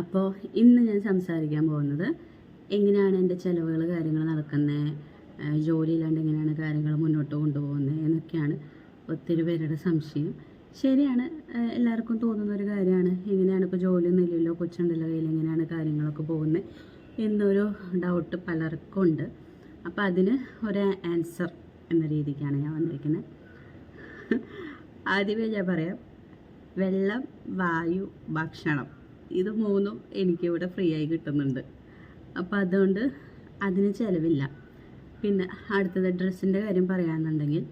അപ്പോൾ ഇന്ന് ഞാൻ സംസാരിക്കാൻ പോകുന്നത് എങ്ങനെയാണ് എന്റെ ചിലവുകൾ കാര്യങ്ങൾ നടക്കുന്നത് ജോലിയില്ലാണ്ട് എങ്ങനെയാണ് കാര്യങ്ങൾ മുന്നോട്ട് കൊണ്ടുപോകുന്നത് എന്നൊക്കെയാണ് ഒത്തിരി പേരുടെ സംശയം. ശരിയാണ് എല്ലാവർക്കും തോന്നുന്ന ഒരു കാര്യമാണ്. എങ്ങനെയാണ് ഇപ്പോൾ ജോലിയൊന്നും ഇല്ലല്ലോ കൊച്ചുണ്ടല്ലോ കയ്യിൽ എങ്ങനെയാണ് കാര്യങ്ങളൊക്കെ പോകുന്നത് എന്നൊരു ഡൗട്ട് പലർക്കും ഉണ്ട്. അപ്പോൾ അതിന് ഒരു ആൻസർ എന്ന രീതിക്കാണ് ഞാൻ വന്നിരിക്കുന്നത്. ആദ്യമേ ഞാൻ പറയാം വെള്ളം വായു ഭക്ഷണം. ഇത് മൂന്നും എനിക്കിവിടെ ഫ്രീ ആയി കിട്ടുന്നുണ്ട്. അപ്പോൾ അതുകൊണ്ട് അതിന് ചിലവില്ല. പിന്നെ അടുത്തത് ഡ്രസ്സിന്റെ കാര്യം പറയാമെന്നുണ്ടെങ്കിൽ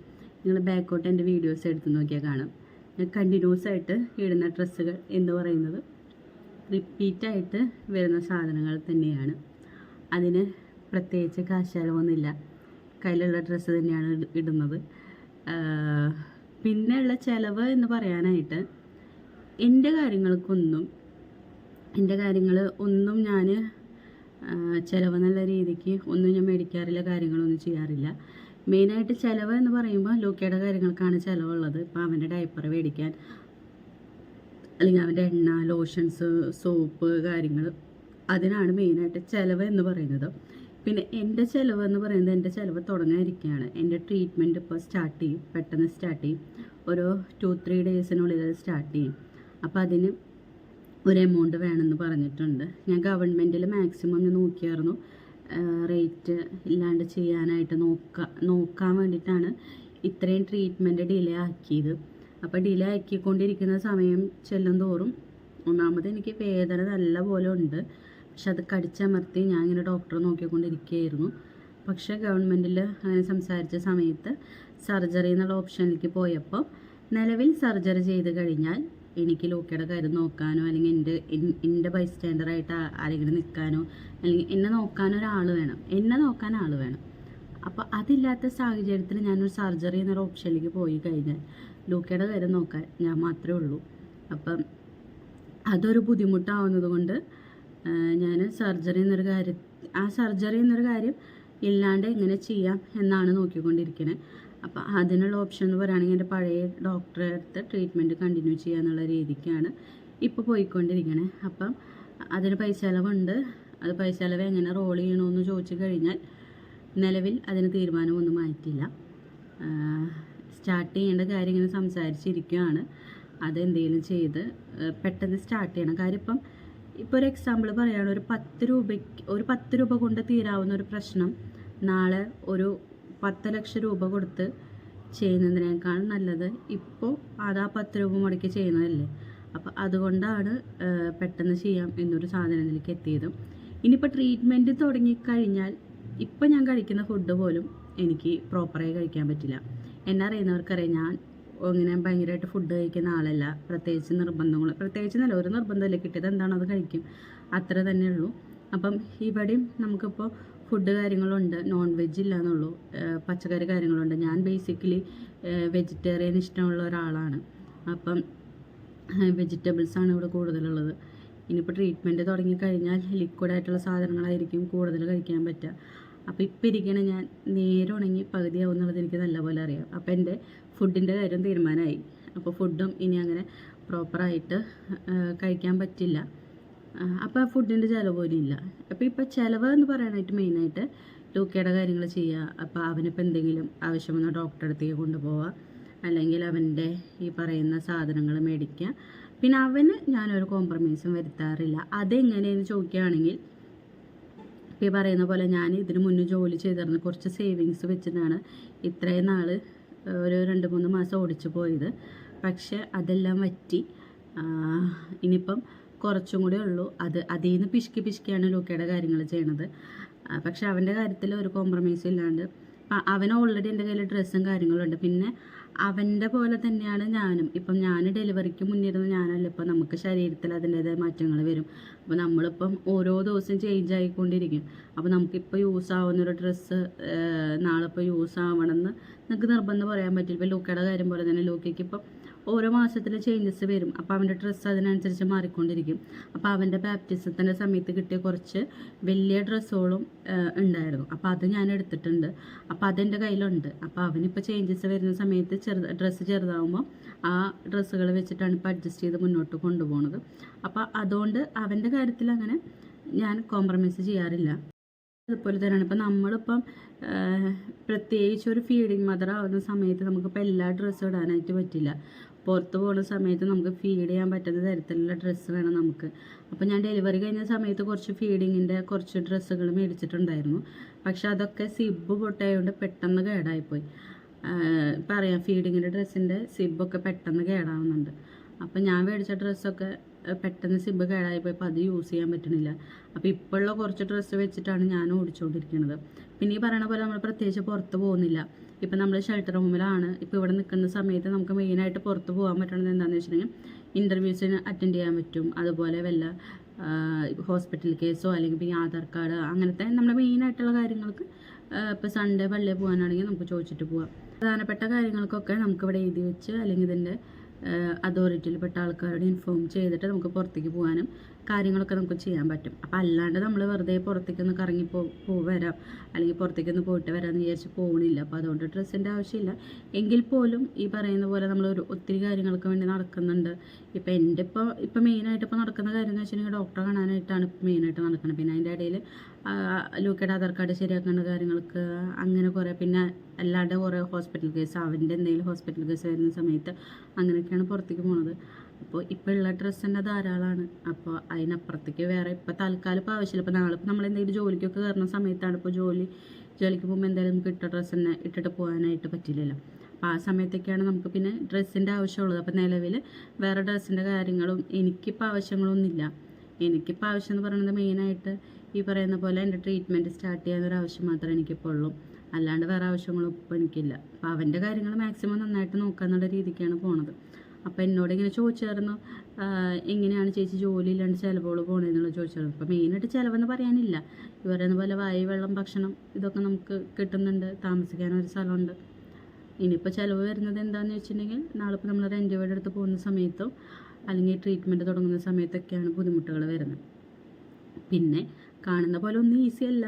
നിങ്ങൾ ബാക്കോട്ട് എന്റെ വീഡിയോസ് എടുത്ത് നോക്കിയാൽ കാണും. ഞാൻ കണ്ടിന്യൂസ് ആയിട്ട് ഇടുന്ന ഡ്രസ്സുകൾ എന്ന് പറയുന്നത് റിപ്പീറ്റായിട്ട് വരുന്ന സാധനങ്ങൾ തന്നെയാണ്. അതിന് പ്രത്യേകിച്ച് കാശാലമൊന്നുമില്ല കയ്യിലുള്ള ഡ്രസ്സ് തന്നെയാണ് ഇടുന്നത്. പിന്നെയുള്ള ചിലവ് എന്ന് പറയാനായിട്ട് എന്റെ കാര്യങ്ങൾക്കൊന്നും എന്റെ കാര്യങ്ങൾ ഒന്നും ഞാൻ ചിലവ് എന്നുള്ള രീതിക്ക് ഒന്നും ഞാൻ മേടിക്കാറില്ല കാര്യങ്ങളൊന്നും ചെയ്യാറില്ല. മെയിനായിട്ട് ചിലവ് എന്ന് പറയുമ്പോൾ ലൂക്കയുടെ കാര്യങ്ങൾക്കാണ് ചിലവുള്ളത്. ഇപ്പോൾ അവന്റെ ഡയപ്പർ മേടിക്കാൻ അല്ലെങ്കിൽ അവന്റെ എണ്ണ ലോഷൻസ് സോപ്പ് കാര്യങ്ങൾ അതിനാണ് മെയിനായിട്ട് ചിലവ് എന്ന് പറയുന്നത്. പിന്നെ എന്റെ ചിലവ് എന്ന് പറയുന്നത് എന്റെ ചിലവ് തുടങ്ങാതിരിക്കുകയാണ്. എന്റെ ട്രീറ്റ്മെന്റ് ഇപ്പോൾ സ്റ്റാർട്ട് ചെയ്യും പെട്ടെന്ന് സ്റ്റാർട്ട് ചെയ്യും. ഒരു ടു ത്രീ ഡേയ്സിനുള്ളിൽ അത് സ്റ്റാർട്ട് ചെയ്യും. അപ്പോൾ അതിന് ഒരു എമൗണ്ട് വേണമെന്ന് പറഞ്ഞിട്ടുണ്ട്. ഞാൻ ഗവൺമെന്റിൽ മാക്സിമം ഞാൻ നോക്കിയായിരുന്നു. റേറ്റ് ഇല്ലാണ്ട് ചെയ്യാനായിട്ട് നോക്ക നോക്കാൻ വേണ്ടിയിട്ടാണ് ഇത്രയും ട്രീറ്റ്മെന്റ് ഡിലേ ആക്കിയത്. അപ്പോൾ ഡിലേ ആക്കിക്കൊണ്ടിരിക്കുന്ന സമയം ചെല്ലും തോറും ഒന്നാമത് എനിക്ക് വേദന നല്ല പോലെ ഉണ്ട്. പക്ഷെ അത് കടിച്ചമർത്തി ഞാൻ ഇങ്ങനെ ഡോക്ടറെ നോക്കിക്കൊണ്ടിരിക്കുകയായിരുന്നു. പക്ഷേ ഗവൺമെന്റിൽ അങ്ങനെ സംസാരിച്ച സമയത്ത് സർജറി എന്നുള്ള ഓപ്ഷനിലേക്ക് പോയപ്പോൾ നിലവിൽ സർജറി ചെയ്ത് കഴിഞ്ഞാൽ എനിക്ക് ലൂക്കയുടെ കാര്യം നോക്കാനോ അല്ലെങ്കിൽ എന്റെ എന്റെ എന്റെ ബൈസ്റ്റാൻഡറായിട്ട് ആരെങ്കിലും നിൽക്കാനോ അല്ലെങ്കിൽ എന്നെ നോക്കാൻ ഒരാൾ വേണം. എന്നെ നോക്കാൻ ആൾ വേണം. അപ്പോൾ അതില്ലാത്ത സാഹചര്യത്തിൽ ഞാനൊരു സർജറി എന്നൊരു ഓപ്ഷനിലേക്ക് പോയി കഴിഞ്ഞാൽ ലൂക്കയുടെ കാര്യം നോക്കാൻ ഞാൻ മാത്രമേ ഉള്ളൂ. അപ്പം അതൊരു ബുദ്ധിമുട്ടാവുന്നത് കൊണ്ട് ഞാൻ സർജറി എന്നൊരു കാര്യം ആ സർജറി എന്നൊരു കാര്യം ഇല്ലാണ്ട് എങ്ങനെ ചെയ്യാം എന്നാണ് നോക്കിക്കൊണ്ടിരിക്കുന്നത് അപ്പോൾ അതിനുള്ള ഓപ്ഷൻ എന്ന് പറയുകയാണെങ്കിൽ എന്റെ പഴയ ഡോക്ടറെ അടുത്ത് ട്രീറ്റ്മെന്റ് കണ്ടിന്യൂ ചെയ്യുക എന്നുള്ള രീതിക്കാണ് ഇപ്പോൾ പോയിക്കൊണ്ടിരിക്കണേ. അപ്പം അതിന് പൈസ ചിലവുണ്ട്. അത് പൈസ ചിലവ് എങ്ങനെ റോൾ ചെയ്യണമെന്ന് ചോദിച്ചു കഴിഞ്ഞാൽ നിലവിൽ അതിന് തീരുമാനമൊന്നും ആയിട്ടില്ല. സ്റ്റാർട്ട് ചെയ്യേണ്ട കാര്യം ഇങ്ങനെ സംസാരിച്ചിരിക്കുകയാണ് അതെന്തെങ്കിലും ചെയ്ത് പെട്ടെന്ന് സ്റ്റാർട്ട് ചെയ്യണം. കാര്യം ഇപ്പം ഇപ്പോൾ ഒരു എക്സാമ്പിൾ പറയുകയാണ് ഒരു പത്ത് രൂപയ്ക്ക് ഒരു പത്ത് രൂപ കൊണ്ട് തീരാവുന്ന ഒരു പ്രശ്നം നാളെ ഒരു പത്ത് ലക്ഷം രൂപ കൊടുത്ത് ചെയ്യുന്നതിനേക്കാൾ നല്ലത് ഇപ്പോൾ അതാ പത്ത് രൂപ മുടക്കി ചെയ്യുന്നതല്ലേ? അപ്പോൾ അതുകൊണ്ടാണ് പെട്ടെന്ന് ചെയ്യാം എന്നൊരു സാധനത്തിലേക്ക് എത്തിയത്. ഇനിയിപ്പോൾ ട്രീറ്റ്മെന്റ് തുടങ്ങിക്കഴിഞ്ഞാൽ ഇപ്പം ഞാൻ കഴിക്കുന്ന ഫുഡ് പോലും എനിക്ക് പ്രോപ്പറായി കഴിക്കാൻ പറ്റില്ല. എന്നെ അറിയുന്നവർക്കറിയാം ഞാൻ ഇങ്ങനെ ഭയങ്കരമായിട്ട് ഫുഡ് കഴിക്കുന്ന ആളല്ല. പ്രത്യേകിച്ച് നിർബന്ധങ്ങൾ പ്രത്യേകിച്ച് നല്ല ഒരു നിർബന്ധമല്ല കിട്ടിയത്? എന്താണോ അത് കഴിക്കും? അത്ര തന്നെ ഉള്ളൂ അപ്പം ഇവിടെയും നമുക്കിപ്പോൾ ഫുഡ് കാര്യങ്ങളുണ്ട് നോൺ വെജ് ഇല്ല എന്നുള്ളൂ പച്ചക്കറി കാര്യങ്ങളുണ്ട്. ഞാൻ ബേസിക്കലി വെജിറ്റേറിയൻ ഇഷ്ടമുള്ള ഒരാളാണ്. അപ്പം വെജിറ്റബിൾസാണ് ഇവിടെ കൂടുതലുള്ളത്. ഇനിയിപ്പോൾ ട്രീറ്റ്മെന്റ് തുടങ്ങിക്കഴിഞ്ഞാൽ ലിക്വിഡായിട്ടുള്ള സാധനങ്ങളായിരിക്കും കൂടുതൽ കഴിക്കാൻ പറ്റുക. അപ്പോൾ ഇപ്പം ഇരിക്കണ ഞാൻ നേരെ ഉണങ്ങി പകുതിയാവും എന്നുള്ളത് എനിക്ക് നല്ലപോലെ അറിയാം. അപ്പോൾ എന്റെ ഫുഡിന്റെ കാര്യം തീരുമാനമായി. അപ്പോൾ ഫുഡും ഇനി അങ്ങനെ പ്രോപ്പറായിട്ട് കഴിക്കാൻ പറ്റില്ല. അപ്പോൾ ആ ഫുഡിന്റെ ചിലവ് പോലും ഇല്ല അപ്പോൾ ഇപ്പോൾ ചിലവ് എന്ന് പറയാനായിട്ട് മെയിനായിട്ട് ലൂക്കയുടെ കാര്യങ്ങൾ ചെയ്യുക അപ്പോൾ അവനിപ്പോൾ എന്തെങ്കിലും ആവശ്യം വന്ന ഡോക്ടറെ അടുത്തേക്ക് കൊണ്ടുപോവുക അല്ലെങ്കിൽ അവന്റെ ഈ പറയുന്ന സാധനങ്ങൾ മേടിക്കുക പിന്നെ അവന് ഞാനൊരു കോംപ്രമൈസും വരുത്താറില്ല. അതെങ്ങനെയെന്ന് ചോദിക്കുകയാണെങ്കിൽ ഈ പറയുന്ന പോലെ ഞാൻ ഇതിന് മുന്നേ ജോലി ചെയ്തിരുന്ന കുറച്ച് സേവിങ്സ് വെച്ചിട്ടാണ് ഇത്രയും നാൾ ഒരു രണ്ട് മൂന്ന് മാസം ഓടിച്ചു പോയത്. പക്ഷെ അതെല്ലാം ആഹ് ഇനിയിപ്പം കുറച്ചും കൂടെ ഉള്ളൂ. അത് അതിൽ നിന്ന് പിശുക്കി പിശുക്കിയാണ് ലൂക്കയുടെ കാര്യങ്ങൾ ചെയ്യണത്. പക്ഷെ അവന്റെ കാര്യത്തിൽ ഒരു കോംപ്രമൈസും ഇല്ലാണ്ട്. അവൻ ഓൾറെഡി എന്റെ കയ്യിൽ ഡ്രസ്സും കാര്യങ്ങളും ഉണ്ട്. പിന്നെ അവന്റെ പോലെ തന്നെയാണ് ഞാനും. ഇപ്പം ഞാൻ ഡെലിവറിക്ക് മുന്നിരുന്ന ഞാനല്ല. ഇപ്പം നമുക്ക് ശരീരത്തിൽ അതിന്റേതായ മാറ്റങ്ങൾ വരും. അപ്പോൾ നമ്മളിപ്പം ഓരോ ദിവസം ചേഞ്ച് ആയിക്കൊണ്ടിരിക്കും. അപ്പോൾ നമുക്കിപ്പോൾ യൂസ് ആവുന്നൊരു ഡ്രസ്സ് നാളെ ഇപ്പോൾ യൂസ് ആവണമെന്ന് നമുക്ക് നിർബന്ധം പറയാൻ പറ്റില്ല. ഇപ്പോൾ ലൂക്കയുടെ കാര്യം പോലെ തന്നെ ലൂക്കയ്ക്ക് ഇപ്പം ഓരോ മാസത്തിൽ ചേഞ്ചസ് വരും. അപ്പോൾ അവന്റെ ഡ്രസ്സ് അതിനനുസരിച്ച് മാറിക്കൊണ്ടിരിക്കും. അപ്പോൾ അവന്റെ ബാപ്റ്റിസത്തിന്റെ സമയത്ത് കിട്ടിയ കുറച്ച് വലിയ ഡ്രസ്സുകളും ഉണ്ടായിരുന്നു. അപ്പോൾ അത് ഞാൻ എടുത്തിട്ടുണ്ട്. അപ്പോൾ അതെന്റെ കയ്യിലുണ്ട്. അപ്പോൾ അവനിപ്പോൾ ചേഞ്ചസ് വരുന്ന സമയത്ത് ചെറുത് ഡ്രസ്സ് ചെറുതാവുമ്പോൾ ആ ഡ്രസ്സുകൾ വെച്ചിട്ടാണ് ഇപ്പോൾ അഡ്ജസ്റ്റ് ചെയ്ത് മുന്നോട്ട് കൊണ്ടുപോകുന്നത് അപ്പോൾ അതുകൊണ്ട് അവന്റെ കാര്യത്തിൽ അങ്ങനെ ഞാൻ കോംപ്രമൈസ് ചെയ്യാറില്ല. അതുപോലെ തന്നെയാണ് ഇപ്പം നമ്മളിപ്പം പ്രത്യേകിച്ച് ഒരു ഫീഡിങ് മദർ ആവുന്ന സമയത്ത് നമുക്കിപ്പോൾ എല്ലാ ഡ്രസ്സും ഇടാനായിട്ട് പറ്റില്ല. പുറത്ത് പോകുന്ന സമയത്ത് നമുക്ക് ഫീഡ് ചെയ്യാൻ പറ്റുന്ന തരത്തിലുള്ള ഡ്രസ്സ് വേണം നമുക്ക്. അപ്പോൾ ഞാൻ ഡെലിവറി കഴിഞ്ഞ സമയത്ത് കുറച്ച് ഫീഡിങ്ങിന്റെ കുറച്ച് ഡ്രസ്സുകൾ മേടിച്ചിട്ടുണ്ടായിരുന്നു. പക്ഷെ അതൊക്കെ സിബ് പൊട്ടായതുകൊണ്ട് പെട്ടെന്ന് കേടായിപ്പോയി. പറയാം ഫീഡിങ്ങിന്റെ ഡ്രസ്സിന്റെ സിബൊക്കെ പെട്ടെന്ന് കേടാവുന്നുണ്ട്. അപ്പോൾ ഞാൻ മേടിച്ച ഡ്രസ്സൊക്കെ പെട്ടെന്ന് സിബ് കേടായിപ്പോയപ്പോൾ അത് യൂസ് ചെയ്യാൻ പറ്റണില്ല. അപ്പോൾ ഇപ്പോഴുള്ള കുറച്ച് ഡ്രസ്സ് വെച്ചിട്ടാണ് ഞാൻ ഓടിച്ചുകൊണ്ടിരിക്കുന്നത് പിന്നെ ഈ പറയണ പോലെ നമ്മൾ പ്രത്യേകിച്ച് പുറത്ത് പോകുന്നില്ല. ഇപ്പം നമ്മൾ ഷെൽട്ടർ റൂമിലാണ് ഇപ്പോൾ ഇവിടെ നിൽക്കുന്ന സമയത്ത് നമുക്ക് മെയിനായിട്ട് പുറത്ത് പോകാൻ പറ്റണത് എന്താണെന്ന് വെച്ചിട്ടുണ്ടെങ്കിൽ ഇന്റർവ്യൂസിന് അറ്റൻഡ് ചെയ്യാൻ പറ്റും. അതുപോലെ വല്ല ഹോസ്പിറ്റൽ കേസോ അല്ലെങ്കിൽ പിന്നെ ആധാർ കാർഡ് അങ്ങനത്തെ നമ്മുടെ മെയിനായിട്ടുള്ള കാര്യങ്ങൾക്ക് ഇപ്പോൾ സൺഡേ പള്ളിയിൽ പോകാനാണെങ്കിൽ നമുക്ക് ചോദിച്ചിട്ട് പോവാം. പ്രധാനപ്പെട്ട കാര്യങ്ങൾക്കൊക്കെ നമുക്കിവിടെ എഴുതി വെച്ച് അല്ലെങ്കിൽ ഇതിന്റെ അതോറിറ്റിയിൽപ്പെട്ട ആൾക്കാരോട് ഇൻഫോം ചെയ്തിട്ട് നമുക്ക് പുറത്തേക്ക് പോകാനും കാര്യങ്ങളൊക്കെ നമുക്ക് ചെയ്യാൻ പറ്റും. അപ്പോൾ അല്ലാണ്ട് നമ്മൾ വെറുതെ പുറത്തേക്കൊന്ന് കറങ്ങി പോ വരാം. അല്ലെങ്കിൽ പുറത്തേക്കൊന്ന് പോയിട്ട് വരാമെന്ന് വിചാരിച്ച് പോകണില്ല അപ്പോൾ അതുകൊണ്ട് ഡ്രസ്സിന്റെ ആവശ്യമില്ല. എങ്കിൽ പോലും ഈ പറയുന്ന പോലെ നമ്മൾ ഒരു ഒത്തിരി കാര്യങ്ങൾക്ക് വേണ്ടി നടക്കുന്നുണ്ട്. ഇപ്പോൾ എന്റെ ഇപ്പോൾ ഇപ്പോൾ മെയിനായിട്ട് ഇപ്പോൾ നടക്കുന്ന കാര്യം എന്ന് വെച്ചിട്ടുണ്ടെങ്കിൽ ഡോക്ടറെ കാണാനായിട്ടാണ് മെയിനായിട്ട് നടക്കുന്നത്. പിന്നെ അതിന്റെ ഇടയിൽ ലൂക്കയുടെ ആധാർ കാർഡ് ശരിയാക്കേണ്ട കാര്യങ്ങൾക്ക് അങ്ങനെ കുറേ പിന്നെ അല്ലാണ്ട് കുറേ ഹോസ്പിറ്റൽ കേസ് അവന്റെ എന്തെങ്കിലും ഹോസ്പിറ്റൽ കേസ് വരുന്ന സമയത്ത് അങ്ങനെയൊക്കെയാണ് പുറത്തേക്ക് പോണത്. അപ്പോൾ ഇപ്പോൾ ഉള്ള ഡ്രസ്സ് തന്നെ ധാരാളമാണ് അപ്പോൾ അതിനപ്പുറത്തേക്ക് വേറെ ഇപ്പോൾ തൽക്കാലം ഇപ്പോൾ ആവശ്യമില്ല ഇപ്പോൾ നാളെ നമ്മൾ എന്തെങ്കിലും ജോലിക്കൊക്കെ കയറുന്ന സമയത്താണ് ഇപ്പോൾ ജോലി. ജോലിക്ക് പോകുമ്പോൾ എന്തായാലും നമുക്ക് ഇട്ട ഡ്രസ്സ് തന്നെ ഇട്ടിട്ട് പോകാനായിട്ട് പറ്റില്ലല്ലോ. അപ്പോൾ ആ സമയത്തൊക്കെയാണ് നമുക്ക് പിന്നെ ഡ്രസ്സിന്റെ ആവശ്യമുള്ളത്. അപ്പോൾ നിലവിൽ വേറെ ഡ്രസ്സിന്റെ കാര്യങ്ങളും എനിക്കിപ്പോൾ ആവശ്യങ്ങളൊന്നുമില്ല. എനിക്കിപ്പോൾ ആവശ്യം എന്ന് പറയുന്നത് മെയിനായിട്ട് ഈ പറയുന്ന പോലെ എന്റെ ട്രീറ്റ്മെന്റ് സ്റ്റാർട്ട് ചെയ്യാനൊരു ആവശ്യം മാത്രമേ എനിക്കിപ്പോൾ ഉള്ളൂ. അല്ലാണ്ട് വേറെ ആവശ്യങ്ങളും ഇപ്പോൾ എനിക്കില്ല. അപ്പോൾ അവന്റെ കാര്യങ്ങൾ മാക്സിമം നന്നായിട്ട് നോക്കാന്നുള്ള രീതിക്കാണ് പോണത്. അപ്പോൾ എന്നോട് ഇങ്ങനെ ചോദിച്ചായിരുന്നു എങ്ങനെയാണ് ചേച്ചി ജോലി ഇല്ലാണ്ട് ചിലവുകൾ പോകണമെന്നുള്ളത് ചോദിച്ചായിരുന്നു. അപ്പോൾ മെയിനായിട്ട് ചിലവെന്ന് പറയാനില്ല. പറയുന്ന പോലെ വായു വെള്ളം ഭക്ഷണം ഇതൊക്കെ നമുക്ക് കിട്ടുന്നുണ്ട്. താമസിക്കാനൊരു സ്ഥലമുണ്ട്. ഇനിയിപ്പോൾ ചിലവ് വരുന്നത് എന്താണെന്ന് വെച്ചിട്ടുണ്ടെങ്കിൽ നാളെ ഇപ്പോൾ നമ്മൾ റെന്റ് വീട് എടുത്ത് പോകുന്ന സമയത്തോ അല്ലെങ്കിൽ ട്രീറ്റ്മെന്റ് തുടങ്ങുന്ന സമയത്തൊക്കെയാണ് ബുദ്ധിമുട്ടുകൾ വരുന്നത്. പിന്നെ കാണുന്ന പോലെ ഒന്നും ഈസി അല്ല.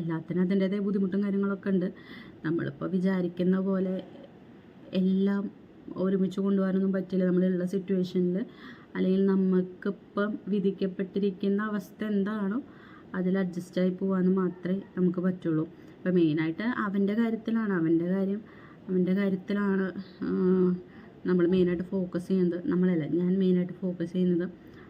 എല്ലാത്തിനും അതിന്റേതായ ബുദ്ധിമുട്ടും കാര്യങ്ങളൊക്കെ ഉണ്ട്. നമ്മളിപ്പോൾ വിചാരിക്കുന്ന പോലെ എല്ലാം ഒരുമിച്ച് കൊണ്ടുപോകാനൊന്നും പറ്റില്ല. നമ്മളുള്ള സിറ്റുവേഷനിൽ അല്ലെങ്കിൽ നമുക്കിപ്പം വിധിക്കപ്പെട്ടിരിക്കുന്ന അവസ്ഥ എന്താണോ അതിൽ അഡ്ജസ്റ്റായി പോകാമെന്ന് മാത്രമേ നമുക്ക് പറ്റുള്ളൂ. അപ്പോൾ മെയിനായിട്ട് അവന്റെ കാര്യത്തിലാണ്. അവന്റെ കാര്യം അവന്റെ കാര്യത്തിലാണ് നമ്മൾ മെയിനായിട്ട് ഫോക്കസ് ചെയ്യുന്നത്. നമ്മളല്ല ഞാൻ മെയിനായിട്ട് ഫോക്കസ് ചെയ്യുന്നത്.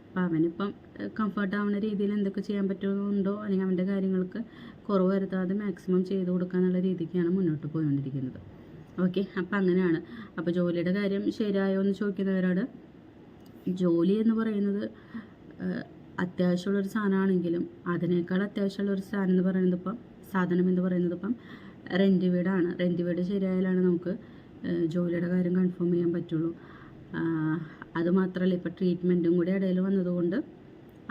അപ്പോൾ അവനിപ്പം കംഫർട്ട് ആവുന്ന രീതിയിൽ എന്തൊക്കെ ചെയ്യാൻ പറ്റുന്നുണ്ടോ അല്ലെങ്കിൽ അവന്റെ കാര്യങ്ങൾക്ക് കുറവ് വരുത്താതെ മാക്സിമം ചെയ്ത് കൊടുക്കാനുള്ള രീതിക്കാണ് മുന്നോട്ട് പോയിക്കൊണ്ടിരിക്കുന്നത്. ഓക്കെ അപ്പം അങ്ങനെയാണ്. അപ്പോൾ ജോലിയുടെ കാര്യം ശരിയായോ എന്ന് ചോദിക്കുന്നവരോട് ജോലി എന്ന് പറയുന്നത് അത്യാവശ്യമുള്ളൊരു സാധനമാണെങ്കിലും അതിനേക്കാൾ അത്യാവശ്യമുള്ളൊരു സാധനം എന്ന് പറയുന്നത് ഇപ്പം സാധനം എന്ന് പറയുന്നത് ഇപ്പം റെന്റ് വീടാണ്. റെന്റ് വീട് ശരിയായാലാണ് നമുക്ക് ജോലിയുടെ കാര്യം കൺഫേം ചെയ്യാൻ പറ്റുള്ളൂ. അതുമാത്രല്ല ഇപ്പം ട്രീറ്റ്മെന്റും കൂടി ഇടയിൽ വന്നതുകൊണ്ട്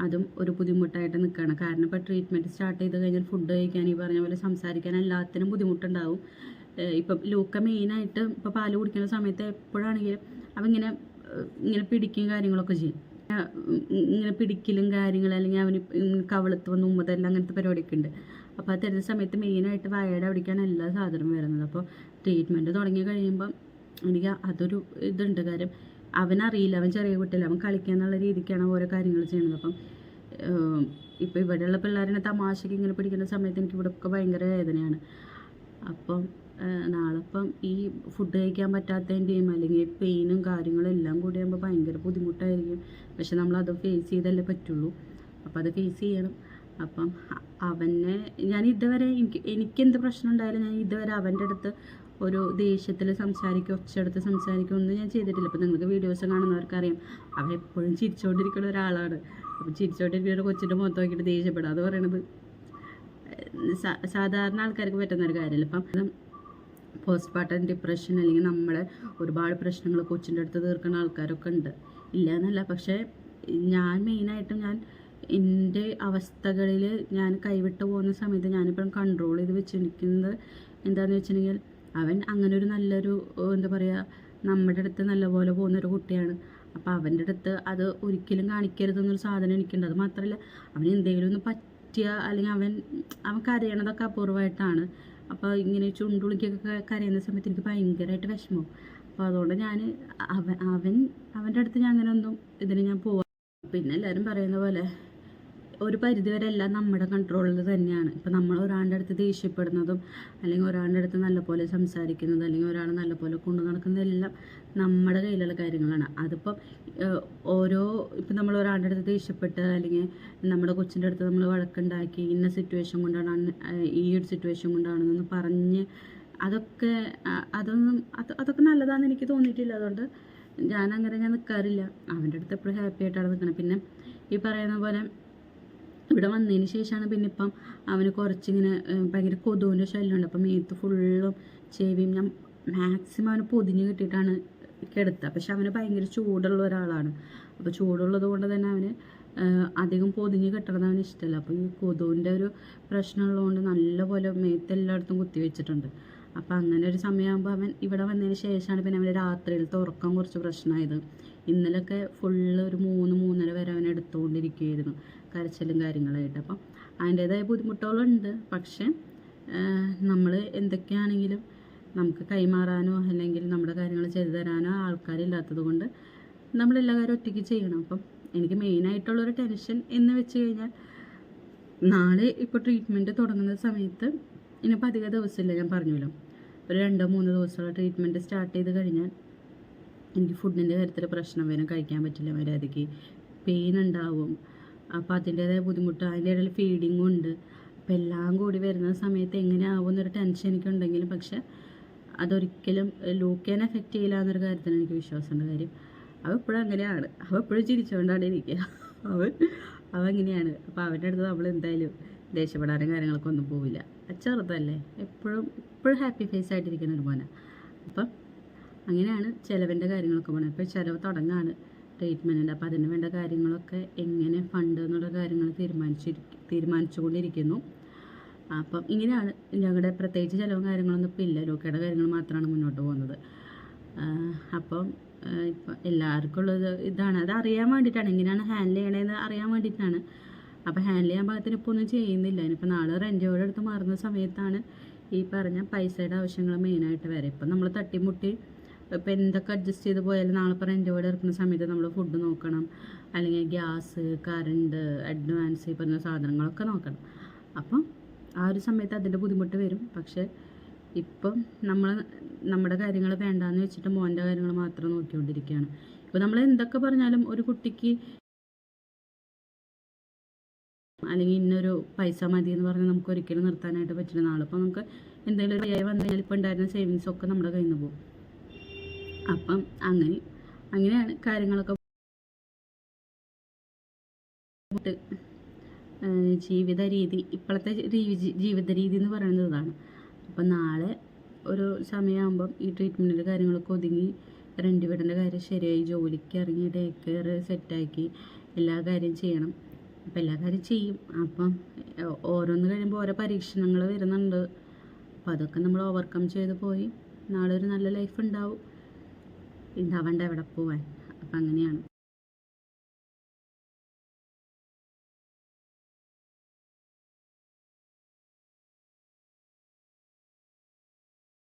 അതും ഒരു ബുദ്ധിമുട്ടായിട്ട് നിൽക്കുകയാണ് കാരണം ഇപ്പോൾ ട്രീറ്റ്മെന്റ് സ്റ്റാർട്ട് ചെയ്ത് കഴിഞ്ഞാൽ ഫുഡ് കഴിക്കാൻ ഈ പറഞ്ഞ പോലെ സംസാരിക്കാൻ എല്ലാത്തിനും ബുദ്ധിമുട്ടുണ്ടാവും. ഇപ്പം ലൂക്ക മെയിനായിട്ട് ഇപ്പോൾ പാൽ കുടിക്കുന്ന സമയത്ത് എപ്പോഴാണെങ്കിലും അവ ഇങ്ങനെ പിടിക്കും കാര്യങ്ങളൊക്കെ ചെയ്യും. ഇങ്ങനെ പിടിക്കലും കാര്യങ്ങൾ അല്ലെങ്കിൽ അവന് കവളത്ത് വന്ന് ഉമ്മതെല്ലാം അങ്ങനത്തെ പരിപാടിയൊക്കെ ഉണ്ട്. അപ്പോൾ ആ തരുന്ന സമയത്ത് മെയിനായിട്ട് വയയുടെ അവിടേക്കാണ് എല്ലാ സാധനവും വരുന്നത്. അപ്പോൾ ട്രീറ്റ്മെന്റ് തുടങ്ങി കഴിയുമ്പം എനിക്ക് അതൊരു ഇതുണ്ട് കാര്യം. അവനറിയില്ല അവൻ ചെറിയ കുട്ടിയല്ല അവൻ കളിക്കുക എന്നുള്ള രീതിക്കാണ് ഓരോ കാര്യങ്ങൾ ചെയ്യുന്നത്. അപ്പം ഇപ്പോൾ ഇവിടെയുള്ള പിള്ളേരിനെ തമാശയ്ക്ക് ഇങ്ങനെ പിടിക്കുന്ന സമയത്ത് എനിക്ക് ഇവിടെ ഒക്കെ ഭയങ്കര വേദനയാണ്. അപ്പം നാളെപ്പം ഈ ഫുഡ് കഴിക്കാൻ പറ്റാത്തതിന്റെയും അല്ലെങ്കിൽ പെയിനും കാര്യങ്ങളും എല്ലാം കൂടി ആകുമ്പോൾ ഭയങ്കര ബുദ്ധിമുട്ടായിരിക്കും. പക്ഷെ നമ്മൾ നമ്മളത് ഫേസ് ചെയ്തല്ലേ പറ്റുള്ളൂ. അപ്പോൾ അത് ഫേസ് ചെയ്യണം. അപ്പം അവനെ ഞാൻ ഇതുവരെ എനിക്ക് എനിക്കെന്ത് പ്രശ്നം ഉണ്ടായാലും ഞാൻ ഇതുവരെ അവന്റെ അടുത്ത് ഒരു ദേഷ്യത്തിൽ സംസാരിക്കുക ഒച്ചയെടുത്ത് സംസാരിക്കുക ഒന്നും ഞാൻ ചെയ്തിട്ടില്ല. അപ്പോൾ നിങ്ങൾക്ക് വീഡിയോസ് കാണുന്നവർക്കറിയാം. അവൻ എപ്പോഴും ചിരിച്ചുകൊണ്ടിരിക്കുന്ന ഒരാളാണ്. അപ്പോൾ ചിരിച്ചുകൊണ്ടിരിക്കുന്ന കൊച്ചിന്റെ മുഖത്ത് നോക്കിയിട്ട് ദേഷ്യപ്പെടുക അത് പറയണത് സാധാരണ ആൾക്കാർക്ക് പറ്റുന്ന ഒരു കാര്യമല്ല. ഇപ്പം പോസ്റ്റ് പാർട്ടം ഡിപ്രഷൻ അല്ലെങ്കിൽ നമ്മളെ ഒരുപാട് പ്രശ്നങ്ങൾ കൊച്ചിന്റെ അടുത്ത് തീർക്കുന്ന ആൾക്കാരൊക്കെ ഉണ്ട്. ഇല്ല എന്നല്ല പക്ഷേ ഞാൻ മെയിനായിട്ടും ഞാൻ എന്റെ അവസ്ഥകളിൽ ഞാൻ കൈവിട്ട് പോകുന്ന സമയത്ത് ഞാനിപ്പം കൺട്രോൾ ചെയ്ത് വെച്ചിരിക്കുന്നത് എന്താണെന്ന് വെച്ചിട്ടുണ്ടെങ്കിൽ അവൻ അങ്ങനെ ഒരു നല്ലൊരു എന്താ പറയുക നമ്മുടെ അടുത്ത് നല്ലപോലെ പോകുന്നൊരു കുട്ടിയാണ്. അപ്പോൾ അവന്റെ അടുത്ത് അത് ഒരിക്കലും കാണിക്കരുതെന്നൊരു സാധനം എനിക്കുണ്ട്. അത് മാത്രമല്ല അവന് എന്തെങ്കിലും ഒന്ന് പറ്റിയ അല്ലെങ്കിൽ അവൻ അവൻ കരയണതൊക്കെ അപൂർവമായിട്ടാണ് അപ്പോൾ ഇങ്ങനെ ചുണ്ടുളിക്കൊക്കെ കരയുന്ന സമയത്ത് എനിക്ക് ഭയങ്കരമായിട്ട് വിഷമം. അപ്പോൾ അതുകൊണ്ട് ഞാൻ അവൻ അവൻ അവന്റെ അടുത്ത് ഞാൻ അങ്ങനെ ഒന്നും ഇതിന് ഞാൻ പോവാ. പിന്നെ എല്ലാവരും പറയുന്ന പോലെ ഒരു പരിധിവരെ എല്ലാം നമ്മുടെ കൺട്രോളിൽ തന്നെയാണ്. ഇപ്പം നമ്മൾ ഒരാളുടെ അടുത്ത് ദേഷ്യപ്പെടുന്നതും അല്ലെങ്കിൽ ഒരാളുടെ അടുത്ത് നല്ലപോലെ സംസാരിക്കുന്നതും അല്ലെങ്കിൽ ഒരാൾ നല്ലപോലെ കൊണ്ടു നടക്കുന്നതെല്ലാം നമ്മുടെ കയ്യിലുള്ള കാര്യങ്ങളാണ്. അതിപ്പം ഓരോ ഇപ്പം നമ്മൾ ഒരാളുടെ അടുത്ത് ദേഷ്യപ്പെട്ട് അല്ലെങ്കിൽ നമ്മുടെ കൊച്ചിന്റെ അടുത്ത് നമ്മൾ വഴക്കുണ്ടാക്കി ഇന്ന സിറ്റുവേഷൻ കൊണ്ടാണ് ഈ ഒരു സിറ്റുവേഷൻ കൊണ്ടാണെന്ന് പറഞ്ഞ് അതൊക്കെ അതൊന്നും അത് അതൊക്കെ നല്ലതാണെന്ന് എനിക്ക് തോന്നിയിട്ടില്ല. അതുകൊണ്ട് ഞാൻ അങ്ങനെ ഞാൻ നിൽക്കാറില്ല അവന്റെ അടുത്ത് എപ്പോഴും ഹാപ്പി ആയിട്ടാണ് നിൽക്കുന്നത് പിന്നെ ഈ പറയുന്ന പോലെ ഇവിടെ വന്നതിന് ശേഷമാണ് പിന്നെ ഇപ്പം അവന് കുറച്ചിങ്ങനെ ഭയങ്കര കൊതുവിന്റെ ശല്യമുണ്ട്. അപ്പം മേത്ത് ഫുള്ളും ചെവിയും ഞാൻ മാക്സിമം അവന് പൊതിഞ്ഞ് കിട്ടിയിട്ടാണ് കിടത്തുക. പക്ഷെ അവന് ഭയങ്കര ചൂടുള്ള ഒരാളാണ്. അപ്പോൾ ചൂടുള്ളത് കൊണ്ട് തന്നെ അവന് അധികം പൊതിഞ്ഞ് കിട്ടണത് അവന് ഇഷ്ടമല്ല. അപ്പോൾ ഈ കൊതുവിന്റെ ഒരു പ്രശ്നമുള്ളതുകൊണ്ട് നല്ലപോലെ മേത്ത് എല്ലായിടത്തും കുത്തി വെച്ചിട്ടുണ്ട്. അപ്പോൾ അങ്ങനെ ഒരു സമയമാകുമ്പോൾ അവൻ ഇവിടെ വന്നതിന് ശേഷമാണ് പിന്നെ അവന് രാത്രിയിലത്തെ ഉറക്കം കുറച്ച് പ്രശ്നമായത്. ഇന്നലെയൊക്കെ ഫുള്ള് ഒരു മൂന്ന് മൂന്നര വരെ അവൻ എടുത്തുകൊണ്ടിരിക്കുകയായിരുന്നു കരച്ചിലും കാര്യങ്ങളായിട്ട്. അപ്പം അതിന്റേതായ ബുദ്ധിമുട്ടുകളുണ്ട്. പക്ഷേ നമ്മൾ എന്തൊക്കെയാണെങ്കിലും നമുക്ക് കൈമാറാനോ അല്ലെങ്കിൽ നമ്മുടെ കാര്യങ്ങൾ ചെയ്തു തരാനോ ആൾക്കാരില്ലാത്തത് കൊണ്ട് നമ്മളെല്ലാ കാര്യം ഒറ്റയ്ക്ക് ചെയ്യണം. അപ്പം എനിക്ക് മെയിനായിട്ടുള്ളൊരു ടെൻഷൻ എന്ന് വെച്ച് കഴിഞ്ഞാൽ നാളെ ഇപ്പോൾ ട്രീറ്റ്മെന്റ് തുടങ്ങുന്ന സമയത്ത് ഇനിയിപ്പോൾ അധിക ദിവസമില്ല ഞാൻ പറഞ്ഞല്ലോ ഒരു രണ്ടോ മൂന്നോ ദിവസമുള്ള ട്രീറ്റ്മെന്റ് സ്റ്റാർട്ട് ചെയ്ത് കഴിഞ്ഞാൽ എനിക്ക് ഫുഡിന്റെ കാര്യത്തിൽ പ്രശ്നം വരും കഴിക്കാൻ പറ്റില്ല മര്യാദയ്ക്ക്. പെയിൻ ഉണ്ടാവും. അപ്പോൾ അതിന്റേതായ ബുദ്ധിമുട്ട് അതിന്റെ ഇടയിൽ ഫീഡിങ്ങും ഉണ്ട്. അപ്പോൾ എല്ലാം കൂടി വരുന്ന സമയത്ത് എങ്ങനെയാവും എന്നൊരു ടെൻഷൻ എനിക്കുണ്ടെങ്കിലും പക്ഷെ അതൊരിക്കലും ലൂക്കേനെ എഫക്റ്റ് ചെയ്യില്ല എന്നൊരു കാര്യത്തിൽ എനിക്ക് വിശ്വാസമുണ്ട്. കാര്യം അവ എപ്പോഴും അങ്ങനെയാണ്. അവ എപ്പോഴും ചിരിച്ചുകൊണ്ടാണ് ഇരിക്കുക. അവൻ അവ എങ്ങനെയാണ് അപ്പോൾ അവന്റെ അടുത്ത് നമ്മൾ എന്തായാലും ദേഷ്യപ്പെടാനും കാര്യങ്ങളൊക്കെ ഒന്നും പോവില്ല ചെറുതല്ലേ. എപ്പോഴും എപ്പോഴും ഹാപ്പി ഫേസ് ആയിട്ടിരിക്കുന്ന ഒരു മോനാണ് അപ്പം അങ്ങനെയാണ് ചിലവിന്റെ കാര്യങ്ങളൊക്കെ പോകുന്നത് ഇപ്പോൾ ചിലവ് തുടങ്ങാണ് ട്രീറ്റ്മെന്റിന്റെ അപ്പോൾ അതിന് വേണ്ട കാര്യങ്ങളൊക്കെ എങ്ങനെ ഫണ്ട് എന്നുള്ള കാര്യങ്ങൾ തീരുമാനിച്ചിരിക്കും തീരുമാനിച്ചുകൊണ്ടിരിക്കുന്നു. അപ്പം ഇങ്ങനെയാണ് ഞങ്ങളുടെ പ്രത്യേകിച്ച് ചിലവും കാര്യങ്ങളൊന്നും ഇപ്പോൾ ഇല്ല. ലോക്കയുടെ കാര്യങ്ങൾ മാത്രമാണ് മുന്നോട്ട് പോകുന്നത്. അപ്പം ഇപ്പം എല്ലാവർക്കും ഉള്ളത് ഇതാണ്. അത് അറിയാൻ വേണ്ടിയിട്ടാണ്. എങ്ങനെയാണ് ഹാൻഡിൽ ചെയ്യണതെന്ന് അറിയാൻ വേണ്ടിയിട്ടാണ്. അപ്പോൾ ഹാൻഡിൽ ചെയ്യാൻ പാകത്തിന് ഇപ്പോൾ ഒന്നും ചെയ്യുന്നില്ല. ഇനിയിപ്പോൾ നാളെ റെന്റോടെ അടുത്ത് മാറുന്ന സമയത്താണ് ഈ പറഞ്ഞ പൈസയുടെ ആവശ്യങ്ങൾ മെയിനായിട്ട് വരെ. ഇപ്പം നമ്മൾ തട്ടിമുട്ടി ഇപ്പം എന്തൊക്കെ അഡ്ജസ്റ്റ് ചെയ്ത് പോയാലും നാളെ പറഞ്ഞ എന്റെ കൂടെ ഇറക്കുന്ന സമയത്ത് നമ്മൾ ഫുഡ് നോക്കണം. അല്ലെങ്കിൽ ഗ്യാസ് കറണ്ട് അഡ്വാൻസ് ഈ പറഞ്ഞ സാധനങ്ങളൊക്കെ നോക്കണം. അപ്പം ആ ഒരു സമയത്ത് അതിന്റെ ബുദ്ധിമുട്ട് വരും. പക്ഷേ ഇപ്പം നമ്മൾ നമ്മുടെ കാര്യങ്ങൾ വേണ്ടാന്ന് വെച്ചിട്ട് മോന്റെ കാര്യങ്ങൾ മാത്രം നോക്കിക്കൊണ്ടിരിക്കുകയാണ്. ഇപ്പോൾ നമ്മൾ എന്തൊക്കെ പറഞ്ഞാലും ഒരു കുട്ടിക്ക് അല്ലെങ്കിൽ ഇന്നൊരു പൈസ മതി എന്ന് പറഞ്ഞാൽ നമുക്ക് ഒരിക്കലും നിർത്താനായിട്ട് പറ്റില്ല. നാളെ അപ്പോൾ നമുക്ക് എന്തെങ്കിലും ഒരു വന്നു കഴിഞ്ഞാൽ ഇപ്പോൾ ഉണ്ടായിരുന്ന സേവിങ്സ് ഒക്കെ നമ്മുടെ കയ്യിൽ നിന്ന് പോകും. അപ്പം അങ്ങനെ അങ്ങനെയാണ് കാര്യങ്ങളൊക്കെ ജീവിത രീതി ഇപ്പോഴത്തെ ജീവിത രീതി എന്ന് പറയുന്നത് ഇതാണ്. അപ്പം നാളെ ഒരു സമയമാകുമ്പം ഈ ട്രീറ്റ്മെന്റിന്റെ കാര്യങ്ങളൊക്കെ ഒതുങ്ങി റെന്റ് വീടിന്റെ കാര്യം ശരിയായി ജോലിക്ക് ഇറങ്ങി ഡേ കെയർ സെറ്റാക്കി എല്ലാ കാര്യം ചെയ്യണം. അപ്പം എല്ലാ കാര്യം ചെയ്യും. അപ്പം ഓരോന്ന് കഴിയുമ്പോൾ ഓരോ പരീക്ഷണങ്ങൾ വരുന്നുണ്ട്. അപ്പോൾ അതൊക്കെ നമ്മൾ ഓവർകം ചെയ്ത് പോയി നാളെ ഒരു നല്ല ലൈഫ് ഉണ്ടാവും. ഉണ്ടാവണ്ട എവിടെ പോവാൻ. അപ്പം അങ്ങനെയാണ്.